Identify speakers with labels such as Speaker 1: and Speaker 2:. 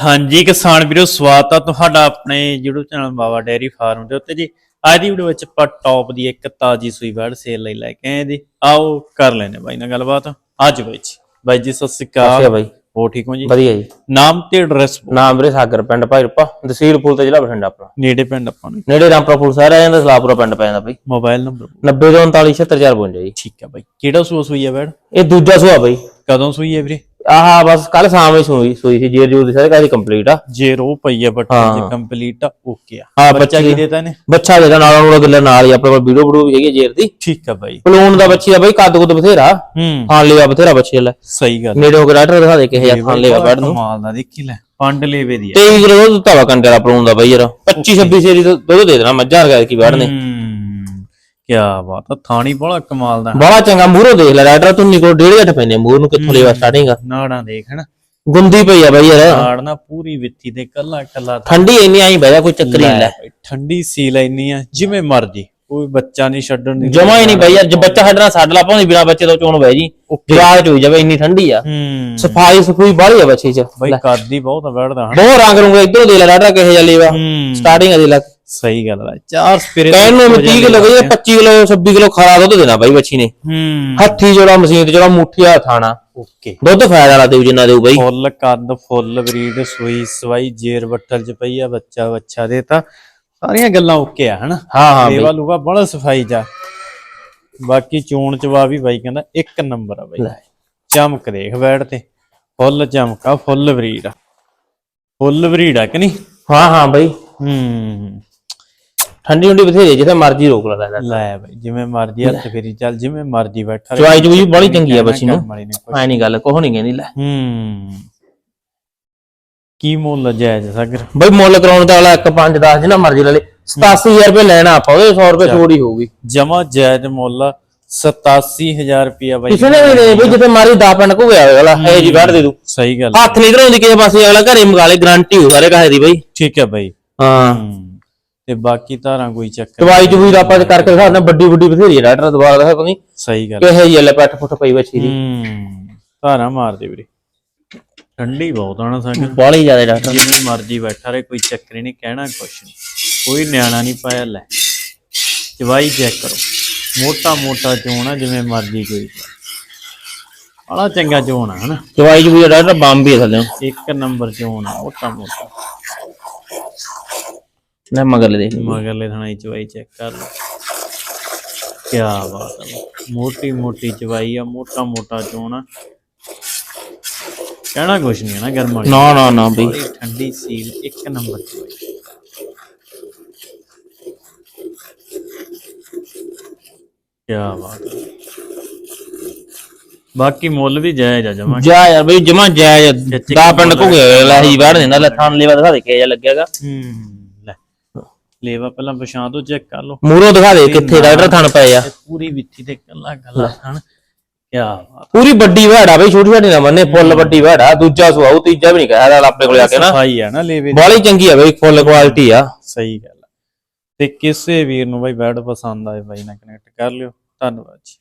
Speaker 1: ਹਾਂਜੀ ਕਿਸਾਨ ਵੀਰੋ ਸਵਾਗਤ ਆ ਤੁਹਾਡਾ ਆਪਣੇ YouTube channel Baba dairy farm ਦੇ ਉੱਤੇ ਜੀ। ਅੱਜ ਦੀ ਵੀਡੀਓ ਵਿੱਚ ਆਪਾਂ ਟੌਪ ਦੀ ਇੱਕ ਤਾਜੀ ਸੂਈ ਬੈੜ ਸੇਲ ਲਈ ਲੈ ਕੇ ਆਏ ਜੀ। ਆਓ ਕਰ ਲੈਨੇ ਬਾਈ ਨਾਲ ਗੱਲਬਾਤ। ਅੱਜ ਬਾਈ ਜੀ। ਬਾਈ ਜੀ ਸਤਿ ਸ਼੍ਰੀ ਅਕਾਲ।
Speaker 2: ਬਾਈ।
Speaker 1: ਹੋ ਠੀਕ ਹੋ ਜੀ?
Speaker 2: ਵਧੀਆ ਜੀ।
Speaker 1: ਨਾਮ ਤੇ ਐਡਰੈਸ
Speaker 2: ਨਾਮ ਵੀਰੇ ਸਾਗਰ ਪਿੰਡ ਭਾਈਰਪਾ ਤਹਿਸੀਲ ਫੂਲ ਤੇ ਜ਼ਿਲ੍ਹਾ ਬਠਿੰਡਾ ਆਪਣਾ।
Speaker 1: ਨੇੜੇ ਪਿੰਡ ਆਪਾਂ ਨੂੰ।
Speaker 2: ਨੇੜੇ ਰਾਮਪੁਰਾ ਫੂਲ ਸਾਰਾ ਜਾਂਦਾ ਸਲਾਪੁਰਾ ਪਿੰਡ ਪੈ ਜਾਂਦਾ ਬਾਈ।
Speaker 1: ਮੋਬਾਈਲ ਨੰਬਰ
Speaker 2: 90 ਤੋਂ 39 76452 ਜੀ।
Speaker 1: ਠੀਕ ਹੈ ਬਾਈ। ਕਿਹੜਾ ਸੂਆ ਸੂਈ ਹੈ ਬੈੜ
Speaker 2: ਇਹ ਦੂਜਾ ਸੁਆ ਬਾਈ।
Speaker 1: ਕਦੋਂ ਸੂਈ ਹੈ ਵੀਰੇ?
Speaker 2: ਆਹ ਬਸ ਕੱਲ ਸ਼ਾਮ ਹੀ ਸੂਈ ਸੂਈ ਸੀ ਜੇਰ ਜੂਰ ਦੀ ਸਾਰੇ ਕਾਦੀ ਕੰਪਲੀਟ ਆ?
Speaker 1: ਜੇ ਰੋ ਪਈ ਹੈ ਬੱਟੀ
Speaker 2: ਹਾਂ।
Speaker 1: ਜੇ ਕੰਪਲੀਟ ਆ ਓਕੇ ਆ।
Speaker 2: ਹਾਂ,
Speaker 1: ਬੱਚਾ
Speaker 2: ਬੱਚੀ-
Speaker 1: ਕੀ ਦੇਤਾ ਨੇ
Speaker 2: ਬੱਚਾ ਜਿਹੜਾ ਨਾਲ ਨਾਲ ਗੱਲਾਂ ਨਾਲ ਹੀ ਆਪਣੇ ਕੋਲ ਵੀਡੀਓ ਵੀਡੀਓ ਵੀ ਹੈਗੀ ਆ ਜੇਰ ਦੀ।
Speaker 1: ਠੀਕ ਹੈ ਬਾਈ।
Speaker 2: ਪਲੂਨ ਦਾ ਬੱਚੀ ਆ ਬਾਈ ਕੱਦ ਕੁੱਦ ਬਥੇਰਾ।
Speaker 1: ਹੂੰ।
Speaker 2: ਖਾਣ ਲਿਆ ਬਥੇਰਾ ਬੱਚੀ ਲੈ
Speaker 1: ਸਹੀ ਗੱਲ
Speaker 2: ਨੇੜੇ ਹੋ ਕੇ ਡਾਕਟਰ ਦਿਖਾ ਦੇ ਕਿਹੇ ਖਾਣ ਲਿਆ ਬੈਡ ਨੂੰ।
Speaker 1: ਕਮਾਲ ਦਾ ਦੇਖੀ ਲੈ ਪੰਡ ਲੇਵੇ ਦੀ ਹੈ
Speaker 2: 23 ਕਿਲੋ ਦੁੱਧ ਧਾਵਾ ਕੰਡੇ ਦਾ ਪਲੂਨ ਦਾ ਬਾਈ ਯਾਰ। 25 26 ਸੇਰੀ ਦਾ ਦੁੱਧ ਦੇ ਦੇਣਾ ਮੱਝਾਂ ਰਗਾ ਕੀ ਬੈਡ ਨੇ।
Speaker 1: ਹੂੰ। ਕੀ ਬਾਤ ਆ ਥਾਣੀ ਬੜਾ ਕਮਾਲ ਦਾ।
Speaker 2: ਬੜਾ ਚੰਗਾ ਮੂਹਰੋਂ ਦੇਖ ਲੈ ਡਾਕਟਰ ਤੂੰ ਨਿਕੋ ਡੇਢ ਘੱਟ ਪੈਂਦੇ ਮੂਹਰ ਨੂੰ ਕਿੱਥੋਂ ਲੈਵਾ ਸਟਾਰਟਿੰਗ
Speaker 1: ਨਾੜਾਂ ਦੇਖ ਹਨਾ।
Speaker 2: ਗੁੰਦੀ ਪਈ ਆ ਬਾਈ ਯਾਰ।
Speaker 1: ਨਾੜ ਨਾ ਪੂਰੀ ਵਿੱਥੀ ਤੇ ਕੱਲਾ ਕੱਲਾ
Speaker 2: ਠੰਡੀ ਇੰਨੀ ਆਈ ਬਹਿ ਜਾ ਕੋਈ ਚੱਕਰ ਨਹੀਂ ਲੈ।
Speaker 1: ਲੈ, ਠੰਡੀ ਸੀਲ ਇੰਨੀ ਆ ਜਿਵੇਂ ਮਰਜ਼ੀ। ਕੋਈ ਬੱਚਾ ਨਹੀਂ ਛੱਡਣ ਦੀ
Speaker 2: ਜਮਾ ਹੀ ਨਹੀਂ ਬਈ ਯਾਰ ਜੇ ਬੱਚਾ ਛੱਡਣਾ ਛੱਡ ਲਾ ਭਾਵੇਂ ਬਿਨਾ ਬੱਚੇ ਤੋਂ ਚੋਣ ਬਹਿ ਜੀ। ਜਵਾਗ ਚ ਹੋਈ ਜਾਵੇ ਇੰਨੀ ਠੰਡੀ ਆ।
Speaker 1: ਹੂੰ।
Speaker 2: ਸਫ਼ਾਈ ਸਫੂਈ ਬਾਹਲੀ ਆ ਬੱਚੇ ਚ।
Speaker 1: ਬਈ ਕਰਦੀ ਬਹੁਤ ਬੈਠਦਾ
Speaker 2: ਬਹੁਤ ਰੰਗ ਰੁੰਗ ਇਧਰੋਂ ਦੇ ਲੈ ਡਾਟਾ ਕਿਹੇ ਜਾ ਲੇਵਾ। ਸਟਾਰਟਿੰਗ ਆ ਦੇ ਲੈ।
Speaker 1: ਸਹੀ ਗੱਲ ਹੈ ਚਾਰ ਸਪਿਰੇ
Speaker 2: ਕਹਿਣ ਨੂੰ 30 ਕਿਲੋ ਗਈ 25 ਕਿਲੋ 26 ਕਿਲੋ ਖਾਰਾ ਦੁੱਧ ਦੇਣਾ ਬਾਈ ਬੱਚੀ ਨੇ। ਹੱਥੀ ਜਿਹੜਾ ਮਸ਼ੀਨ ਤੇ ਜਿਹੜਾ ਮੁੱਠੀਆ ਥਾਣਾ।
Speaker 1: ਓਕੇ।
Speaker 2: ਦੁੱਧ ਫਾਇਦਾ ਵਾਲਾ ਦੇਊ ਜਿੰਨਾ ਦੇਊ ਬਾਈ।
Speaker 1: ਫੁੱਲ ਕੱਦ ਫੁੱਲ ਬਰੀਡ ਸੂਈ ਸਵਾਈ ਜੇਰ ਬੱਠਲ ਚ ਪਈ ਆ ਬੱਚਾ ਬੱਚਾ ਦੇ ਤਾਂ। ਸਾਰੀਆਂ ਗੱਲਾਂ ਓਕੇ ਆ ਹਨਾ?
Speaker 2: ਹਾਂ ਹਾਂ
Speaker 1: ਲੇਵਾ ਲੂਗਾ ਬੜਾ ਸਫ਼ਾਈ ਜਾ ਬਾਕੀ ਚੋਣ ਚਵਾ ਵੀ ਬਾਈ ਕਹਿੰਦਾ ਇੱਕ ਨੰਬਰ ਆ ਬਾਈ।
Speaker 2: ਲੈ।
Speaker 1: ਚਮਕ ਦੇਖ ਬੈਠ ਤੇ। ਫੁੱਲ ਚਮਕਾ ਫੁੱਲ ਆ। ਫੁੱਲ ਆ ਕਿ ਨਹੀਂ?
Speaker 2: ਹਾਂ ਹਾਂ ਬਾਈ।
Speaker 1: ਹੂੰ।
Speaker 2: ਠੰਡੀ ਹੁੰਡੀ ਬਥੇਰੀ ਜਿੱਥੇ ਮਰਜ਼ੀ ਰੋਕ ਲਾ ਲੈ
Speaker 1: ਲੈ ਬਾਈ ਜਿਵੇਂ ਮਰਜ਼ੀ ਹੱਥ ਫੇਰੀ ਚੱਲ ਜਿਵੇਂ ਮਰਜ਼ੀ ਬੈਠਾ ਰਹੇ।
Speaker 2: ਚਵਾਈ ਚੂਈ ਬੜੀ ਚੰਗੀ ਆ ਬੱਚੀ ਨੂੰ
Speaker 1: ਵਾਲੀ।
Speaker 2: ਐ ਨਹੀਂ। ਗੱਲ ਕੋਹ ਨਹੀਂ ਕਹਿੰਦੀ ਲੈ।
Speaker 1: ਹੂੰ। ਕੀ ਮੁੱਲ ਜਾਇਜ਼ ਸਾਗਰ?
Speaker 2: ਬਈ ਮੁੱਲ ਕਰਾਉਣ ਦਾ ਵਾਲਾ 1 5 10 ਜਿੰਨਾ ਮਰਜ਼ੀ ਲੈ ਲੇ। 87000 ਰੁਪਏ ਲੈਣਾ ਆਪਾਂ ਉਹਦੇ 100 ਰੁਪਏ ਛੋੜੀ ਹੋਊਗੀ।
Speaker 1: ਜਮਾ ਜਾਇਜ਼ ਮੁੱਲ 87000 ਰੁਪਿਆ ਬਾਈ।
Speaker 2: ਕਿਸੇ ਨੇ ਵੀ ਨਹੀਂ ਬਈ ਜਿੱਥੇ ਮਾਰੀ ਦਾ ਪਿੰਡ ਘੁਗਿਆ ਹੋਇਆ ਵਾਲਾ ਇਹ ਜੀ ਕੱਢ ਦੇ ਦੂ
Speaker 1: ਸਹੀ ਗੱਲ
Speaker 2: ਹੱਥ ਨਹੀਂ ਧਰਾਉਂਦੀ ਕਿਸੇ ਪਾਸੇ ਅਗਲਾ ਘਰੇ ਮੰਗਾ ਲੇ ਗਾਰੰਟੀ ਹੋ ਸਾਰੇ ਕਹੇ ਦੀ ਬਈ।
Speaker 1: ਠੀਕ ਹੈ ਬਾਈ।
Speaker 2: ਹਾਂ।
Speaker 1: ਤੇ ਬਾਕੀ ਧਾਰਾਂ ਕੋਈ ਚੱਕਰ
Speaker 2: ਦਵਾਈ ਚੂਈ ਦਾ ਆਪਾਂ ਕਰਕੇ ਦਿਖਾ ਦਿੰਦੇ ਵੱਡੀ ਵੱਡੀ ਬਥੇਰੀ ਡਾਕਟਰ ਦੁਬਾਰਾ ਦਿਖਾ ਪਤਾ
Speaker 1: ਸਹੀ ਗੱਲ
Speaker 2: ਕਿਹੇ ਜੀ ਲੈ ਪੈਠ ਫੁੱਟ ਪਈ ਬੱਚੀ ਦੀ।
Speaker 1: ਹੂੰ ਧਾਰਾਂ ਮਾਰਦੇ ਵੀਰੇ। ਠੰਡੀ ਬਹੁਤ ਆਣਾ ਸਾਗਰ
Speaker 2: ਬਾਲੀ ਜ਼ਿਆਦਾ ਡਾਕਟਰ।
Speaker 1: ਜਿਵੇਂ ਮਰਜ਼ੀ ਬੈਠਾ ਰਹੇ ਕੋਈ ਚੱਕਰ ਨਹੀਂ ਕਹਿਣਾ ਕੁਛ ਨਹੀਂ। ਕੋਈ ਨਿਆਣਾ ਨਹੀਂ ਪਾਇਆ ਲੈ। ਚਵਾਈ ਚੈੱਕ ਕਰੋ। ਮੋਟਾ ਮੋਟਾ ਚੋਣਾ ਜਿਵੇਂ ਮਰਜ਼ੀ ਕੋਈ। ਬੜਾ ਚੰਗਾ ਚੋਣਾ ਹਨਾ?
Speaker 2: ਦਵਾਈ ਦਾ ਡਾਕਟਰ ਬੰਬ ਵੀ ਥੱਲੇ
Speaker 1: ਇੱਕ ਨੰਬਰ ਚੋਣਾ ਮੋਟਾ ਮੋਟਾ।
Speaker 2: ਲੈ ਮਗਰ ਲੈ ਦੇਖ
Speaker 1: ਮਗਰਲੇ ਥਣਾ ਚਵਾਈ ਚੈੱਕ ਕਰ ਲਓ ਕੀ ਬਾਤ ਹੈ ਮੋਟੀ ਮੋਟੀ ਚਵਾਈ ਆ ਮੋਟਾ ਮੋਟਾ ਚੋਣਾ ਕਹਿਣਾ ਕੁਛ ਨਹੀਂ ਹੈ ਨਾ ਗਰਮ ਵਾਲੀ।
Speaker 2: ਨਾ ਨਾ ਨਾ ਬਈ।
Speaker 1: ਬੜੀ ਠੰਡੀ ਸੀਲ ਇੱਕ ਨੰਬਰ ਚਵਾਈ ਕੀ ਬਾਤ ਹੈ। ਬਾਕੀ ਮੁੱਲ ਵੀ ਜਾਇਜ਼ ਆ ਜਮਾ।
Speaker 2: ਜਾ ਯਾਰ ਬਈ ਜਮਾ ਜਾਇਜ਼ ਦਾ ਪਿੰਡ ਹੋਇਆ ਲੈ ਹੀ ਬਾੜ ਦਿੰਦਾ ਲੈ ਥਾਣ ਲੈਵਾ ਦਿਖਾ ਦੇ ਕੇ ਜਾ ਲੱਗਿਆਗਾ
Speaker 1: ਹੂੰ ਲੈ। ਲੇਵਾ ਪਹਿਲਾਂ ਪਛਾਣ ਤੋਂ ਚੈੱਕ ਕਰ ਲਓ।
Speaker 2: ਮੂਰੋਂ ਦਿਖਾ ਦੇ ਕਿੱਥੇ ਡਾਕਟਰ ਥਣ ਪਏ ਆ।
Speaker 1: ਇਹ ਪੂਰੀ ਵਿੱਥੀ ਤੇ ਕੱਲਾ ਕੱਲਾ ਹਨ ਬਾਤ।
Speaker 2: ਪੂਰੀ ਵੱਡੀ ਵਾੜਾ ਬਈ ਛੋਟੀ ਛੋਟੀ ਨਾ ਮੰਨੇ ਫੁੱਲ ਵੱਡੀ ਵਾੜਾ ਦੂਜਾ ਸੁਆਉ ਤੀਜਾ ਵੀ ਨਹੀਂ ਕਹਿਆ ਆਪਣੇ ਕੋਲ ਆ ਕੇ ਨਾ।
Speaker 1: ਸਫ਼ਾਈ ਆ ਨਾ ਲੇਵੇ ਦੀ।
Speaker 2: ਬਾਲੀ ਚੰਗੀ ਆ ਬਈ ਫੁੱਲ ਕੁਆਲਿਟੀ ਆ।
Speaker 1: ਸਹੀ ਗੱਲ ਆ। ਤੇ ਕਿਸੇ ਵੀਰ ਨੂੰ ਬਾਈ ਬੈਡ ਪਸੰਦ ਆਏ ਬਾਈ ਨਾਲ ਕਨੈਕਟ ਕਰ ਲਿਓ। ਧੰਨਵਾਦ ਜੀ।